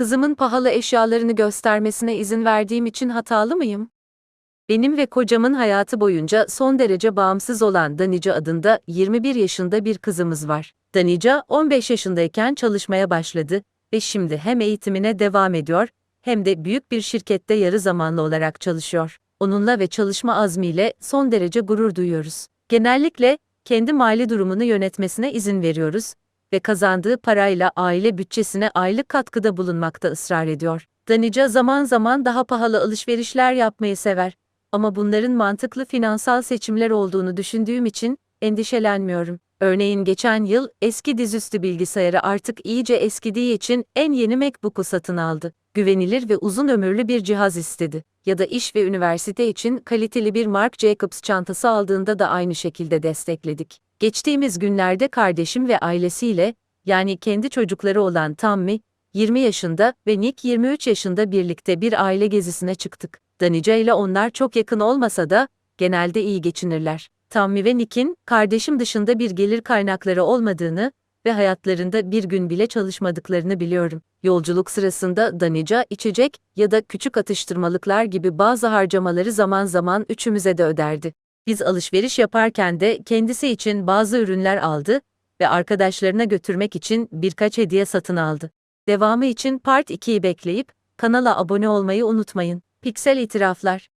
Kızımın pahalı eşyalarını göstermesine izin verdiğim için hatalı mıyım? Benim ve kocamın hayatı boyunca son derece bağımsız olan Danica adında 21 yaşında bir kızımız var. Danica 15 yaşındayken çalışmaya başladı ve şimdi hem eğitimine devam ediyor hem de büyük bir şirkette yarı zamanlı olarak çalışıyor. Onunla ve çalışma azmiyle son derece gurur duyuyoruz. Genellikle kendi mali durumunu yönetmesine izin veriyoruz ve kazandığı parayla aile bütçesine aylık katkıda bulunmakta ısrar ediyor. Danica zaman zaman daha pahalı alışverişler yapmayı sever ama bunların mantıklı finansal seçimler olduğunu düşündüğüm için endişelenmiyorum. Örneğin geçen yıl eski dizüstü bilgisayarı artık iyice eskidiği için en yeni MacBook'u satın aldı. Güvenilir ve uzun ömürlü bir cihaz istedi. Ya da iş ve üniversite için kaliteli bir Marc Jacobs çantası aldığında da aynı şekilde destekledik. Geçtiğimiz günlerde kardeşim ve ailesiyle, yani kendi çocukları olan Tammy, 20 yaşında ve Nick 23 yaşında birlikte bir aile gezisine çıktık. Danica ile onlar çok yakın olmasa da genelde iyi geçinirler. Tammy ve Nick'in kardeşim dışında bir gelir kaynakları olmadığını ve hayatlarında bir gün bile çalışmadıklarını biliyorum. Yolculuk sırasında Danica içecek ya da küçük atıştırmalıklar gibi bazı harcamaları zaman zaman üçümüze de öderdi. Biz alışveriş yaparken de kendisi için bazı ürünler aldı ve arkadaşlarına götürmek için birkaç hediye satın aldı. Devamı için Part 2'yi bekleyip kanala abone olmayı unutmayın. Piksel itiraflar